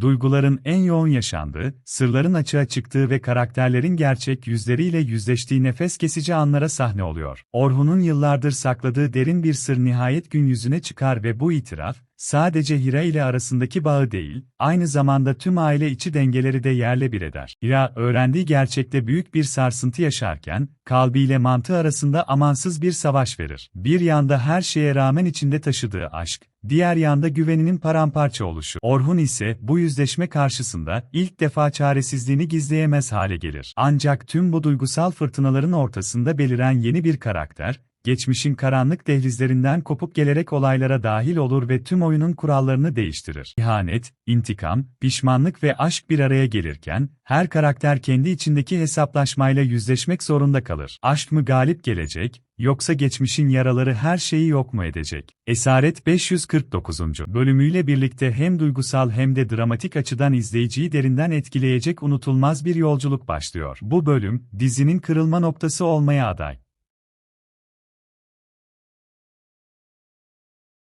Duyguların en yoğun yaşandığı, sırların açığa çıktığı ve karakterlerin gerçek yüzleriyle yüzleştiği nefes kesici anlara sahne oluyor. Orhun'un yıllardır sakladığı derin bir sır nihayet gün yüzüne çıkar ve bu itiraf, sadece Hira ile arasındaki bağı değil, aynı zamanda tüm aile içi dengeleri de yerle bir eder. Hira, öğrendiği gerçekte büyük bir sarsıntı yaşarken, kalbiyle mantığı arasında amansız bir savaş verir. Bir yanda her şeye rağmen içinde taşıdığı aşk, diğer yanda güveninin paramparça oluşu. Orhun ise bu yüzleşme karşısında ilk defa çaresizliğini gizleyemez hale gelir. Ancak tüm bu duygusal fırtınaların ortasında beliren yeni bir karakter, geçmişin karanlık dehlizlerinden kopup gelerek olaylara dahil olur ve tüm oyunun kurallarını değiştirir. İhanet, intikam, pişmanlık ve aşk bir araya gelirken, her karakter kendi içindeki hesaplaşmayla yüzleşmek zorunda kalır. Aşk mı galip gelecek, yoksa geçmişin yaraları her şeyi yok mu edecek? Esaret 549. bölümüyle birlikte hem duygusal hem de dramatik açıdan izleyiciyi derinden etkileyecek unutulmaz bir yolculuk başlıyor. Bu bölüm, dizinin kırılma noktası olmaya aday.